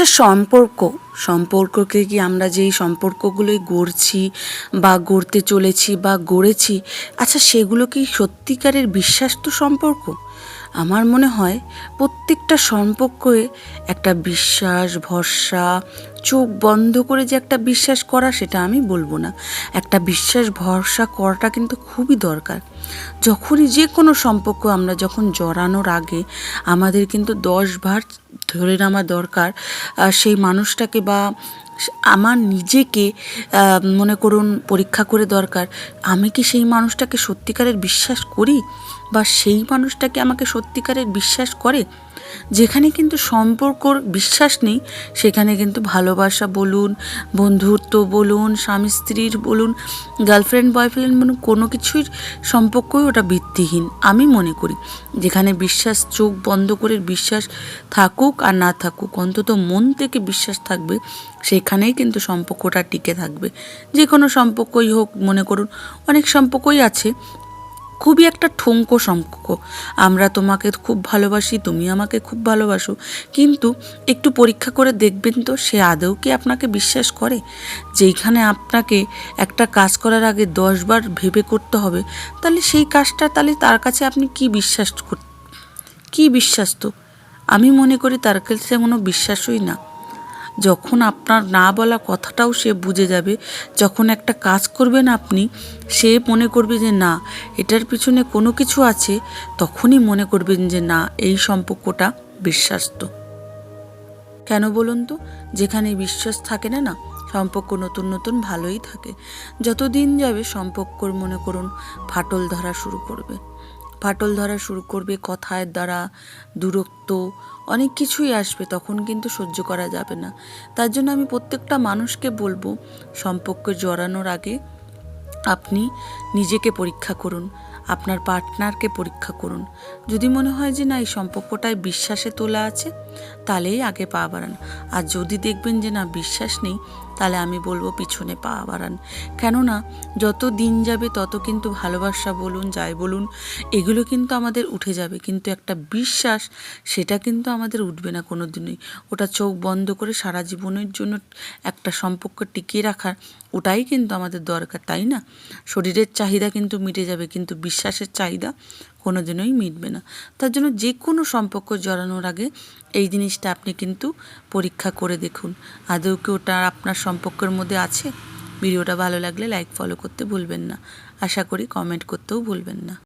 আচ্ছা সম্পর্ক। সম্পর্ককে কি আমরা যেই সম্পর্কগুলোই গড়ছি বা গড়তে চলেছি বা গড়েছি আচ্ছা সেগুলো কি সত্যিকারের বিশ্বাস তো সম্পর্ক? আমার মনে হয় প্রত্যেকটা সম্পর্কে একটা বিশ্বাস, ভরসা, চোখ বন্ধ করে যে একটা বিশ্বাস করা, সেটা আমি বলব না। একটা বিশ্বাস, ভরসা করাটা কিন্তু খুবই দরকার। যখনই যে কোনো সম্পর্ক আমরা যখন জড়ানোর আগে, আমাদের কিন্তু দশবার ধরে নেওয়া দরকার সেই মানুষটাকে বা আমার নিজেকে মনে করুন পরীক্ষা করে দরকার, আমি কি সেই মানুষটাকে সত্যিকারের বিশ্বাস করি? বা সেই মানুষটাকে আমাকে সত্যিকারের বিশ্বাস করে? যেখানে কিন্তু সম্পর্কর বিশ্বাস নেই, সেখানে কিন্তু ভালোবাসা বলুন, বন্ধুত্ব বলুন, স্বামী স্ত্রীর বলুন গার্লফ্রেন্ড বয়ফ্রেন্ড বলুন, কোনো কিছুর সম্পর্কই ওটা ভিত্তিহীন, আমি মনে করি। যেখানে বিশ্বাস চোখ বন্ধ করে বিশ্বাস থাকুক আর না থাকুক, অন্তত মন থেকে বিশ্বাস থাকবে সেখানেই কিন্তু সম্পর্কটা টিকে থাকবে। যে কোনো সম্পর্কই হোক, মনে করুন, অনেক সম্পর্কই আছে। খুবই একটা ঠুনকো সম্পর্ক। আমরা তোমাকে খুব ভালোবাসি, তুমি আমাকে খুব ভালোবাসো। কিন্তু একটু পরীক্ষা করে দেখবেন তো, সে আদৌ কি আপনাকে বিশ্বাস করে? যেইখানে আপনাকে একটা কাজ করার আগে দশবার ভেবে করতে হবে, তাহলে সেই কাজটা তাহলে তার কাছে আপনি কি বিশ্বাস কর, কী বিশ্বাস তো? আমি মনে করি তার কাছে কোনো বিশ্বাসই না। যখন আপনার না বলা কথাটাও সে বুঝে যাবে, যখন একটা কাজ করবেন আপনি, সে মনে করবে যে না, এটার পিছনে কোনো কিছু আছে, তখনই মনে করবেন যে না, এই সম্পর্কটা বিশ্বাস্ত। কেন বলুন তো? যেখানে বিশ্বাস থাকে না না, সম্পর্ক নতুন নতুন ভালোই থাকে। যত দিন যাবে সম্পর্কর মনে করুন, ফাটল ধরা শুরু করবে। ফাটল ধরা শুরু করবে, কথার দ্বারা দূরত্ব, অনেক কিছুই আসবে, তখন কিন্তু সহ্য করা যাবে না। তার জন্য আমি প্রত্যেকটা মানুষকে বলব, সম্পর্কে জড়ানোর আগে আপনি নিজেকে পরীক্ষা করুন, আপনার পার্টনারকে পরীক্ষা করুন। যদি মনে হয় যে না, এই সম্পর্কটায় বিশ্বাসে তোলা আছে, তাহলেই আগে পা বাড়ান। আর যদি দেখবেন যে না, বিশ্বাস নেই তাহলে আমি বলব পিছনে পা বাড়ান। কেননা, যত দিন যাবে তত কিন্তু ভালোবাসা বলুন, যাই বলুন, এগুলো কিন্তু আমাদের উঠে যাবে। কিন্তু একটা বিশ্বাস, সেটা কিন্তু আমাদের উঠবে না কোনো দিনই ওটা চোখ বন্ধ করে সারা জীবনের জন্য একটা সম্পর্ক টিকিয়ে রাখার ওটাই কিন্তু আমাদের দরকার, তাই না? শরীরের চাহিদা কিন্তু মিটে যাবে, কিন্তু বিশ্বাসের চাহিদা কোনো দিনই মিটবে না। তার জন্য যে কোনো সম্পর্ক জড়ানোর আগে এই জিনিসটা আপনি কিন্তু পরীক্ষা করে দেখুন। আদৌ কি ওটা আপনার সম্পর্কের মধ্যে আছে? ভিডিওটা ভালো লাগলে লাইক ফলো করতে ভুলবেন না। আশা করি কমেন্ট করতেও ভুলবেন না।